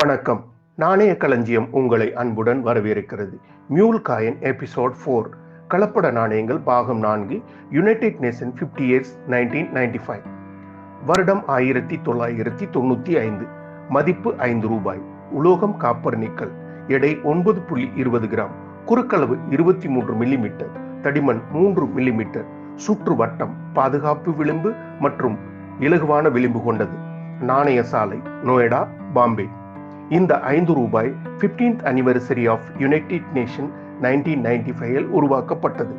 வணக்கம். நாணய களஞ்சியம் உங்களை அன்புடன் வரவேற்கிறது. மியூல் காயின் எபிசோட் ஃபோர் கலப்பட நாணயங்கள் பாகம் நான்கு united nation fifty years nineteen ninety five வருடம் ஆயிரத்தி தொள்ளாயிரத்தி தொண்ணூற்றி ஐந்து. மதிப்பு ஐந்து ரூபாய். உலோகம் காப்பர் நிக்கல் எடை ஒன்பது புள்ளி இருபது கிராம். குறுக்களவு இருபத்தி மூன்று மில்லிமீட்டர் தடிமன் மூன்று மில்லிமீட்டர் சுற்று வட்டம் பாதுகாப்பு விளிம்பு மற்றும் இலகுவான விளிம்பு கொண்டது. நாணய சாலை நோய்டா பாம்பே. இந்த ஐந்து ரூபாய் fifteenth anniversary of united nation nineteen ninety five உருவாக்கப்பட்டது.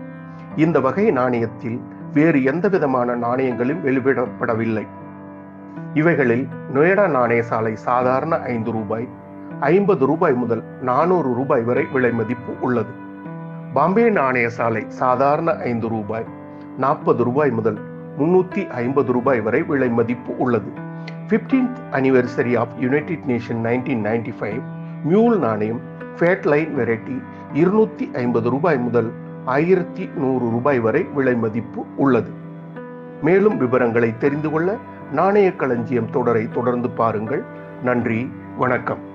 இந்த வகை நாணயத்தில் வேறு எந்த விதமான நாணயங்களும் வெளிவிடப்படவில்லை. இவைகளில் நொயடா நாணய சாலை சாதாரண ஐந்து ரூபாய் ஐம்பது ரூபாய் முதல் நானூறு ரூபாய் வரை விலை மதிப்பு உள்ளது. பாம்பே நாணய சாலை சாதாரண ஐந்து ரூபாய் நாற்பது ரூபாய் முதல் முன்னூத்தி ஐம்பது ரூபாய் வரை விலை மதிப்பு உள்ளது. Fifteenth anniversary of united nation nineteen ninety five mule நாணயம் ஃபேட் லைன் வெரைட்டி இருநூத்தி ஐம்பது ரூபாய் முதல் ஆயிரத்தி நூறு ரூபாய் வரை விலை மதிப்பு உள்ளது. மேலும் விவரங்களை தெரிந்து கொள்ள நாணய களஞ்சியம் தொடரை தொடர்ந்து பாருங்கள். நன்றி வணக்கம்.